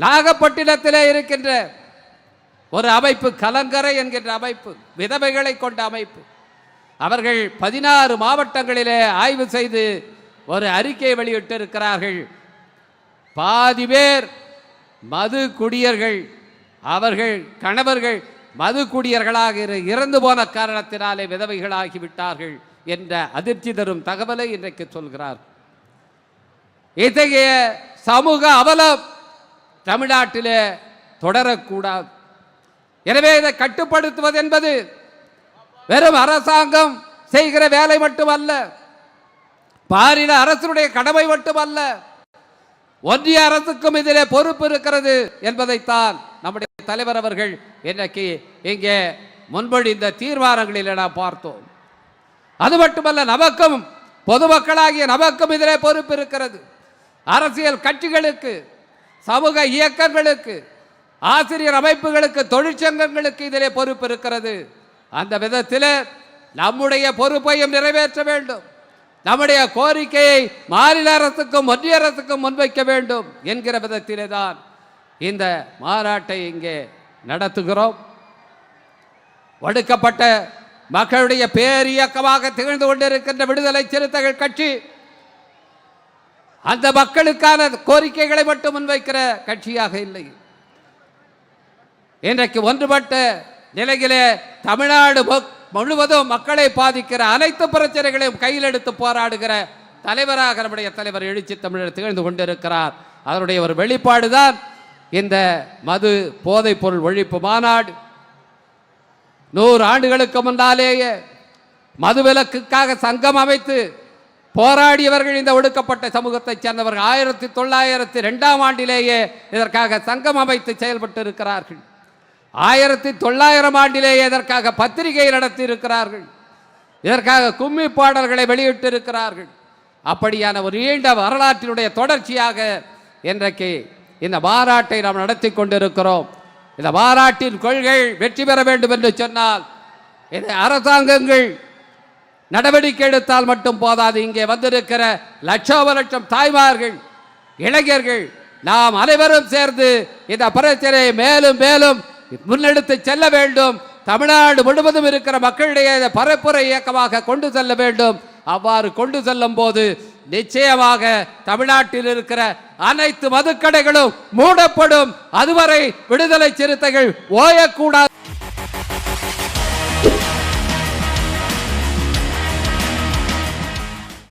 நாகப்பட்டினத்திலே இருக்கின்ற ஒரு அமைப்பு கலங்கரை என்கின்ற அமைப்பு விதவைகளை கொண்ட அமைப்பு. அவர்கள் பதினாறு மாவட்டங்களிலே ஆய்வு செய்து ஒரு அறிக்கை வெளியிட்டிருக்கிறார்கள். பாதி பேர் மது குடியர்கள். அவர்கள் கணவர்கள் மது குடியர்களாக இரு- இறந்து போன காரணத்தினாலே விதவைகளாகிவிட்டார்கள் என்ற அதிர்ச்சி தரும் தகவலை இன்றைக்கு சொல்கிறார். இத்தகைய சமூக அவலம் தமிழ்நாட்டிலே தொடரக்கூடாது. எனவே இதை கட்டுப்படுத்துவது என்பது வெறும் அரசாங்கம் செய்கிற வேலை மட்டுமல்ல பாரின அரசனுடைய கடமை மட்டுமல்ல ஒன்றிய அரசுக்கும் இதிலே பொறுப்பு இருக்கிறது என்பதைத்தான் நம்முடைய தலைவர் அவர்கள் இன்றைக்கு இங்கே முன்மொழிந்த தீர்மானங்களில் நாம் பார்த்தோம். அது மட்டுமல்ல நமக்கும் பொதுமக்களாகிய நமக்கும் இதிலே பொறுப்பு இருக்கிறது. அரசியல் கட்சிகளுக்கு சமூக இயக்கங்களுக்கு ஆசிரியர் அமைப்புகளுக்கு தொழிற்சங்கங்களுக்கு இதிலே பொறுப்பு இருக்கிறது. அந்த விதத்தில் நம்முடைய பொறுப்பையும் நிறைவேற்ற வேண்டும். நம்முடைய கோரிக்கையை மாநில அரசுக்கும் ஒன்றிய அரசுக்கும் முன்வைக்க வேண்டும் என்கிற விதத்திலே தான் இந்த மாநாட்டை இங்கே நடத்துகிறோம். ஒடுக்கப்பட்ட மக்களுடைய பேரியக்கமாக திகழ்ந்து கொண்டிருக்கின்ற விடுதலை சிறுத்தைகள் கட்சி அந்த மக்களுக்கான கோரிக்கைகளை மட்டும் முன்வைக்கிற கட்சியாக இல்லை. இன்றைக்கு ஒன்றுபட்ட நிலையிலே தமிழ்நாடு முழுவதும் மக்களை பாதிக்கிற அனைத்து பிரச்சனைகளையும் கையில் எடுத்து போராடுகிற தலைவராக நம்முடைய தலைவர் எழுச்சி தமிழர் திகழ்ந்து கொண்டிருக்கிறார். அதனுடைய ஒரு வெளிப்பாடுதான் இந்த மது போதைப் பொருள் ஒழிப்பு மாநாடு. நூறு ஆண்டுகளுக்கு முன்னாலேயே மதுவிலக்குக்காக சங்கம் அமைத்து போராடியவர்கள் இந்த ஒடுக்கப்பட்ட சமூகத்தைச் சேர்ந்தவர்கள். ஆயிரத்தி தொள்ளாயிரத்தி ரெண்டாம் ஆண்டிலேயே இதற்காக சங்கம் அமைத்து செயல்பட்டு இருக்கிறார்கள் ஆயிரத்தி தொள்ளாயிரம் ஆண்டிலேயே இதற்காக பத்திரிகை நடத்தி இருக்கிறார்கள் இதற்காக கும்மி பாடல்களை வெளியிட்டு இருக்கிறார்கள் அப்படியான ஒரு நீண்ட வரலாற்றினுடைய தொடர்ச்சியாக இன்றைக்கு இந்த மாநாட்டை நாம் நடத்தி கொண்டிருக்கிறோம். இந்த மாநாட்டின் கொள்கை வெற்றி பெற வேண்டும் என்று சொன்னால் இதை அரசாங்கங்கள் நடவடிக்கை எடுத்தால் மட்டும் போதாது. இங்கே வந்திருக்கிற லட்சோப லட்சம் தாய்மார்கள் இளைஞர்கள் நாம் அனைவரும் சேர்ந்து இந்த பிரச்சனையை மேலும் மேலும் முன்னெடுத்து செல்ல வேண்டும். தமிழ்நாடு முழுவதும் இருக்கிற மக்களிடையே பரப்புரை இயக்கமாக கொண்டு செல்ல வேண்டும். அவ்வாறு கொண்டு செல்லும் போது நிச்சயமாக தமிழ்நாட்டில் இருக்கிற அனைத்து மதுக்கடைகளும் மூடப்படும். அதுவரை விடுதலை சிறுத்தைகள் ஓயக்கூடாது.